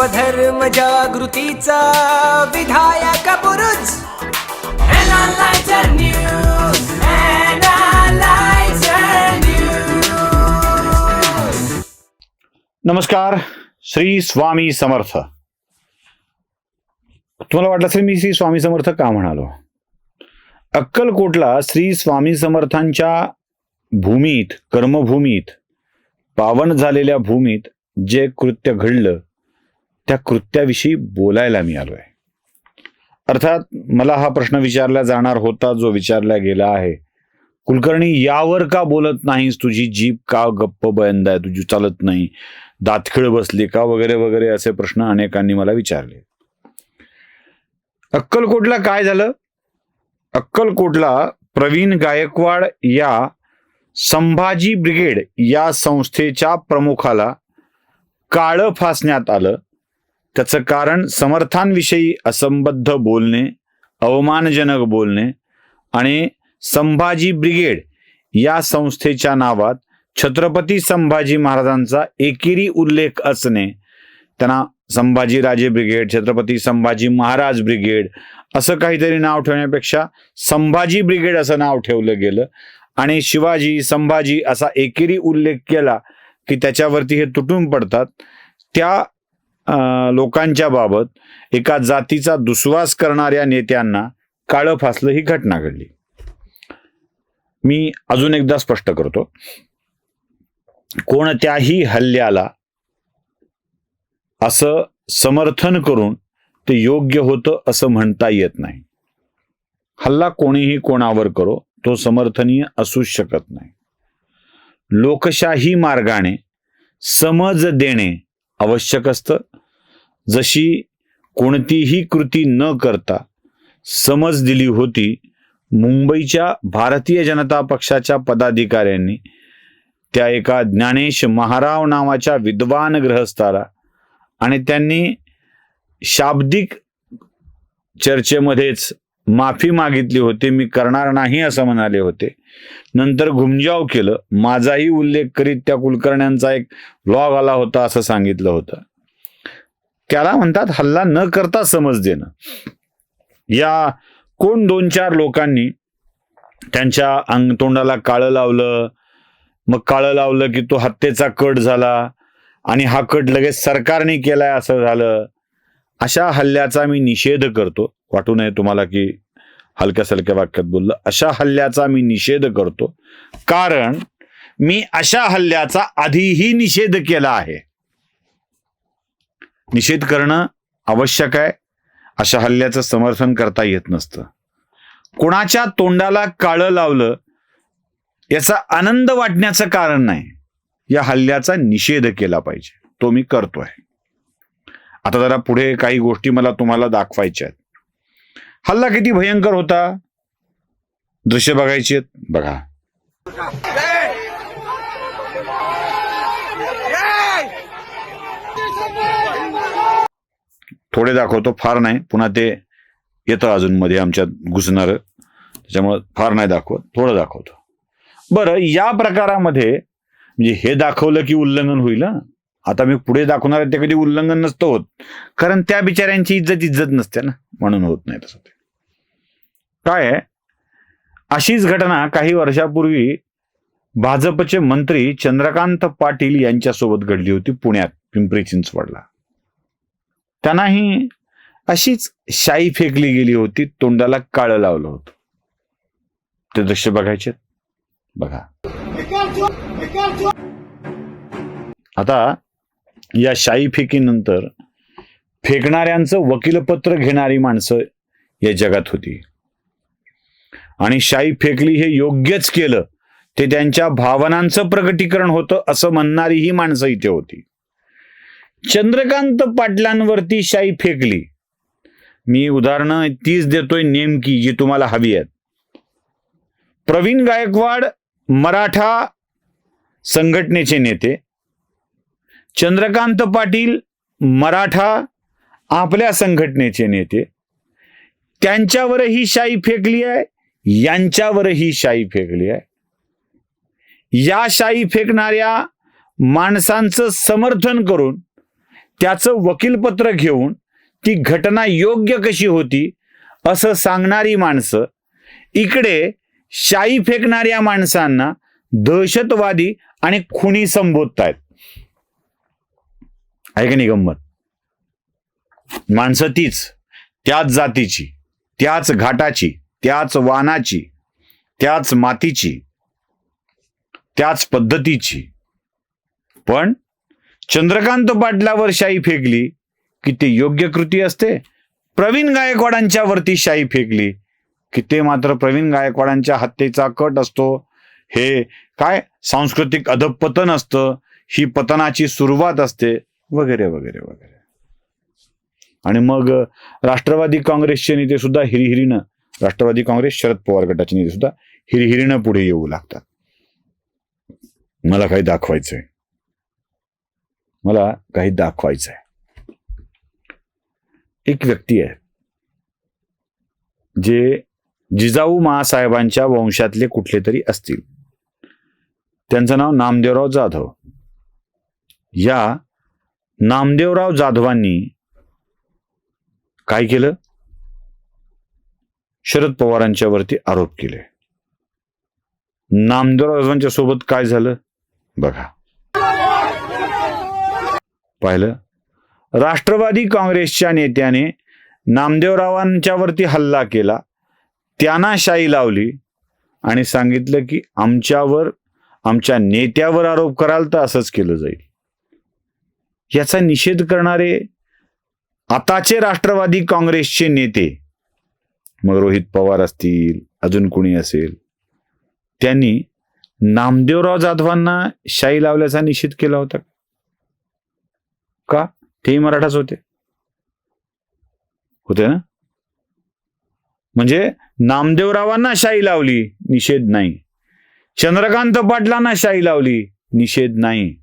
स्वधर्म जागृतीचा विधायक News. नमस्कार श्री स्वामी समर्थ. तुम्हाला वाटलं असेल मी श्री स्वामी समर्थ का म्हणालो? अक्कलकोटला श्री स्वामी समर्थांच्या भूमीत कर्मभूमीत पावन झालेल्या भूमीत जे कृत्य घडलं त्या कृत्याविषयी बोलायला मी आलोय. अर्थात मला हा प्रश्न विचारला जाणार होता जो विचारला गेला आहे. कुलकर्णी यावर का बोलत नाहीस तुझी जीभ? का गप्प बंद आहे? तुझी चालत नाही. दातखिळ बसली का? वगैरे वगैरे असे प्रश्न अनेकांनी मला विचारले. अक्कलकोटला काय झालं? अक्कलकोटला प्रवीण गायकवाड या संभाजी ब्रिगेड या संस्थेच्या प्रमुखाला काळं फासण्यात आलं. त्याचं कारण समर्थांविषयी असंबद्ध बोलणे अवमानजनक बोलणे आणि संभाजी ब्रिगेड या संस्थेच्या नावात छत्रपती संभाजी महाराजांचा एकेरी उल्लेख असणे त्यांना संभाजीराजे ब्रिगेड छत्रपती संभाजी महाराज ब्रिगेड असं काहीतरी नाव ठेवण्यापेक्षा संभाजी ब्रिगेड असं नाव ठेवलं गेलं आणि शिवाजी संभाजी असा एकेरी उल्लेख केला की त्याच्यावरती हे तुटून पडतात. त्या लोकांच्या बाबत एका जातीचा दुस्वास करणाऱ्या नेत्यांना काळं फासलं ही घटना घडली. मी अजून एकदा स्पष्ट करतो. कोणत्याही हल्ल्याला असं समर्थन करून ते योग्य होतं असं म्हणता येत नाही. हल्ला कोणीही कोणावर करो तो समर्थनीय असूच शकत नाही. लोकशाही मार्गाने समज देणे आवश्यक असतं. जशी कोणतीही कृती न करता समज दिली होती मुंबईच्या भारतीय जनता पक्षाच्या पदाधिकाऱ्यांनी त्या एका ज्ञानेश महाराव नावाच्या विद्वान ग्रहस्थाला आणि त्यांनी शाब्दिक चर्चेमध्येच माफी मागितली होती मी करणार नाही असं म्हणाले होते. नंतर घुमजाव केलं. माझाही उल्लेख करीत त्या कुलकर्ण्यांचा एक लॉग आला होता असं सांगितलं होतं. त्याला म्हणतात हल्ला न करता समज देणं. या कोण दोन चार लोकांनी त्यांच्या अंग तोंडाला काळं लावलं मग काळं लावलं की तो हत्येचा कट झाला आणि हा कट लगेच सरकारने केलाय असं झालं. अशा हल्ल्याचा मी निषेध करतो. वाटू नये तुम्हाला की हलक्या सलक्या वाक्यात बोललं. अशा हल्ल्याचा मी निषेध करतो. कारण मी अशा हल्ल्याचा आधीही निषेध केला आहे. निषेध करणं आवश्यक आहे. अशा हल्ल्याचं समर्थन करता येत नसतं. कोणाच्या तोंडाला काळं लावलं याचा आनंद वाटण्याचं कारण नाही. या हल्ल्याचा निषेध केला पाहिजे. तो मी करतोय. आता जरा पुढे काही गोष्टी मला तुम्हाला दाखवायच्या आहेत. हल्ला किती भयंकर होता? दृश्य बघायची आहेत? बघा. थोडे दाखवतो. फार नाही. पुन्हा ते येतं अजून मध्ये आमच्यात घुसणार. त्याच्यामुळं फार नाही दाखवत. थोडं दाखवतो. बरं या प्रकारामध्ये म्हणजे हे दाखवलं की उल्लंघन होईल आता मी पुढे दाखवणार ते कधी उल्लंघन नसतं होत. कारण त्या बिचाऱ्यांची इज्जत इज्जत नसते ना. म्हणून होत नाही तसं ते. काय आहे? अशीच घटना काही वर्षापूर्वी भाजपचे मंत्री चंद्रकांत पाटील यांच्यासोबत घडली होती पुण्यात पिंपरी चिंचवडला. त्यांनाही अशीच शाई फेकली गेली होती तोंडाला काळं लावलं होतं. ते दृश्य बघायचे बघा. आता या शाई फेकीनंतर फेकणाऱ्यांचं वकीलपत्र घेणारी माणसं या जगात होती. आणि शाई फेकली हे योग्यच केलं ते त्यांच्या भावनांचं प्रकटीकरण होतं असं म्हणणारी ही माणसं इथे होती. चंद्रकांत पाटलांवरती शाई फेकली. मी उदाहरणं तीच देतोय नेमकी जी तुम्हाला हवी आहेत. प्रवीण गायकवाड मराठा संघटनेचे नेते. चंद्रकांत पाटील मराठा आपल्या संघटनेचे नेते. त्यांच्यावरही शाई फेकली आहे यांच्यावरही शाई फेकली आहे. या शाई फेकणाऱ्या माणसांचं समर्थन करून त्याचं वकीलपत्र घेऊन ती घटना योग्य कशी होती असं सांगणारी माणसं इकडे शाई फेकणाऱ्या माणसांना दहशतवादी आणि खुनी संबोधतायत. आहे का नाही गंमत? माणसं तीच त्याच जातीची त्याच घाटाची त्याच वानाची त्याच मातीची त्याच पद्धतीची. पण चंद्रकांत पाटलावर शाई फेकली की ते योग्य कृती असते. प्रवीण गायकवाडांच्या वरती शाई फेकली की ते मात्र प्रवीण गायकवाडांच्या हत्येचा कट असतो. हे काय? सांस्कृतिक अधपतन असतं. ही पतनाची सुरुवात असते. वगैरे वगैरे वगैरे. आणि मग राष्ट्रवादी काँग्रेसचे नेते सुद्धा हिरिहिरीनं राष्ट्रवादी काँग्रेस शरद पवार गटाचे नेते सुद्धा हिरिहिरीनं पुढे येऊ लागतात. मला काही दाखवायचंय. मला काही दाखवायचं आहे एक व्यक्ती आहे जे जिजाऊ महासाहेबांच्या वंशातले कुठले तरी असतील. त्यांचं नाव नामदेवराव जाधव. या नामदेवराव जाधवांनी काय केलं? शरद पवारांच्या वरती आरोप केले. नामदेवराव जाधवांच्या सोबत काय झालं? बघा. पाहिलं. राष्ट्रवादी काँग्रेसच्या नेत्याने नामदेवरावांच्यावरती हल्ला केला. त्यांना शाई लावली आणि सांगितलं की आमच्यावर आमच्या नेत्यावर आरोप कराल तर असंच केलं जाईल. याचा निषेध करणारे आताचे राष्ट्रवादी काँग्रेसचे नेते मग रोहित पवार असतील अजून कोणी असेल त्यांनी नामदेवराव जाधवांना शाई लावल्याचा निषेध केला होता का? तेही मराठाच होते. होते ना? म्हणजे नामदेवरावांना शाई लावली निषेध नाही. चंद्रकांत पाटलांना शाही लावली निषेध नाही.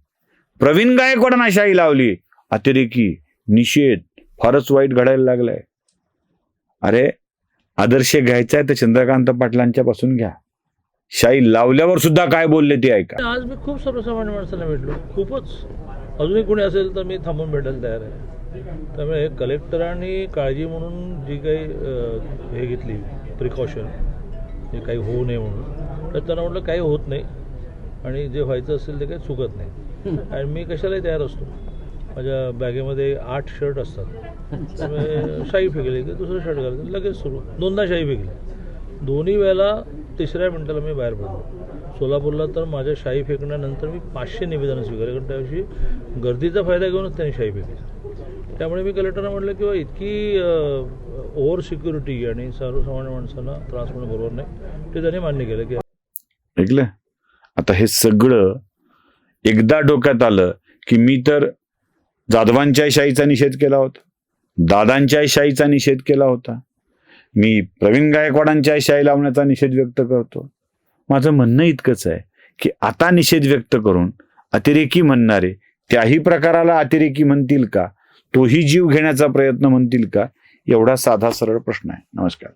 प्रवीण गायकवाडांना शाई लावली अतिरेकी निषेध फारच वाईट घडायला लागलाय. अरे आदर्श घ्यायचा आहे तर चंद्रकांत पाटलांच्या पासून घ्या. शाई लावल्यावर सुद्धा काय बोलले ते ऐका. आज मी खूप सर्वसामान्य माणसांना भेटलो. खूपच. अजूनही कोणी असेल तर मी थांबून भेटायला तयार आहे. त्यामुळे कलेक्टरांनी काळजी म्हणून जी काही हे घेतली प्रिकॉशन जे काही होऊ नये म्हणून तर त्यांना म्हटलं काही होत नाही. आणि जे व्हायचं असेल ते काही चुकत नाही. आणि मी कशालाही तयार असतो. माझ्या बॅगेमध्ये आठ शर्ट असतात. त्यामुळे शाई फेकली की दुसरं शर्ट घालायचं लगेच सुरू. दोनदा शाई फेकली. दोन्ही वेळेला तिसऱ्या मिनटाला मी बाहेर पडलो. सोलापूरला तर माझ्या शाई फेकण्यानंतर मी पाचशे निवेदनं स्वीकारली. कारण त्याविषयी गर्दीचा फायदा घेऊनच त्यांनी शाई फेकली त्यामुळे मी कलेक्टरना म्हटलं की बा इतकी ओव्हर सिक्युरिटी आणि सर्वसामान्य माणसांना त्रास होणं बरोबर नाही. ते त्यांनी मान्य केलं की ऐकलं? आता हे सगळं एकदा डोक्यात आलं की मी तर जाधवांच्या शाहीचा निषेध केला होता. दादांच्या शाहीचा निषेध केला होता. मी प्रवीण गायकवाडांच्या शाही लावण्याचा निषेध व्यक्त करतो. माझं म्हणणं इतकंच आहे की आता निषेध व्यक्त करून अतिरेकी म्हणणारे त्याही प्रकाराला अतिरेकी म्हणतील का? तोही जीव घेण्याचा प्रयत्न म्हणतील का? एवढा साधा सरळ प्रश्न आहे. नमस्कार.